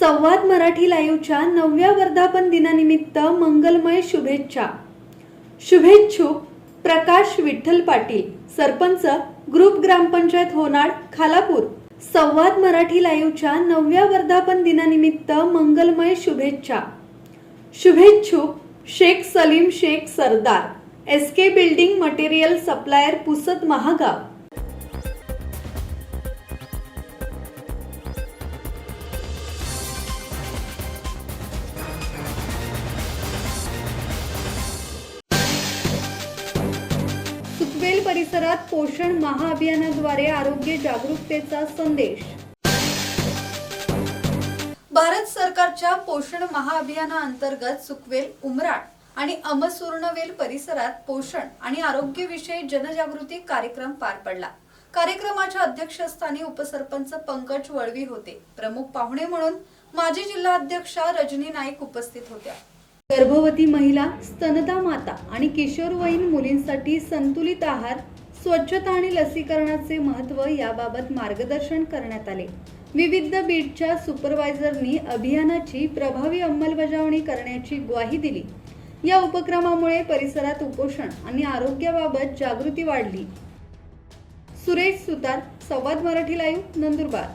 संवाद मराठी लाईव्हच्या नवव्या वर्धापन दिनानिमित्त मंगलमय शुभेच्छा. शुभेच्छुक प्रकाश विठ्ठल पाटील सरपंच ग्रुप ग्रामपंचायत होनाड खालापूर. संवाद मराठी लाईव्हच्या नवव्या वर्धापन दिनानिमित्त मंगलमय शुभेच्छा. शुभेच्छुक Sheikh Salim Sheikh Sardar S K building material supplier Pusad Mahagaon. सुकवेल परिसरात पोषण महाअभियानाद्वारे आरोग्य जागरूकतेचा संदेश. भारत सरकारच्या पोषण महाअभियानाअंतर्गत सुकवेल उमराड आणि अमसुर्णवेल परिसरात पोषण आणि आरोग्यविषयी जनजागृती कार्यक्रम पार पडला. कार्यक्रमाच्या अध्यक्षस्थानी उपसरपंच पंकज वळवी होते. प्रमुख पाहुणे म्हणून माजी जिल्हाध्यक्षा रजनी नाईक उपस्थित होत्या. गर्भवती महिला स्तनदा माता आणि किशोरवयीन मुलींसाठी संतुलित आहार स्वच्छता आणि लसीकरणाचे महत्त्व याबाबत मार्गदर्शन करण्यात आले. विविध बीटच्या सुपरवायझरनी अभियानाची प्रभावी अंमलबजावणी करण्याची ग्वाही दिली. या उपक्रमामुळे परिसरात उपोषण आणि आरोग्याबाबत जागृती वाढली. सुरेश सुतार संवाद मराठी लाईव्ह नंदुरबार.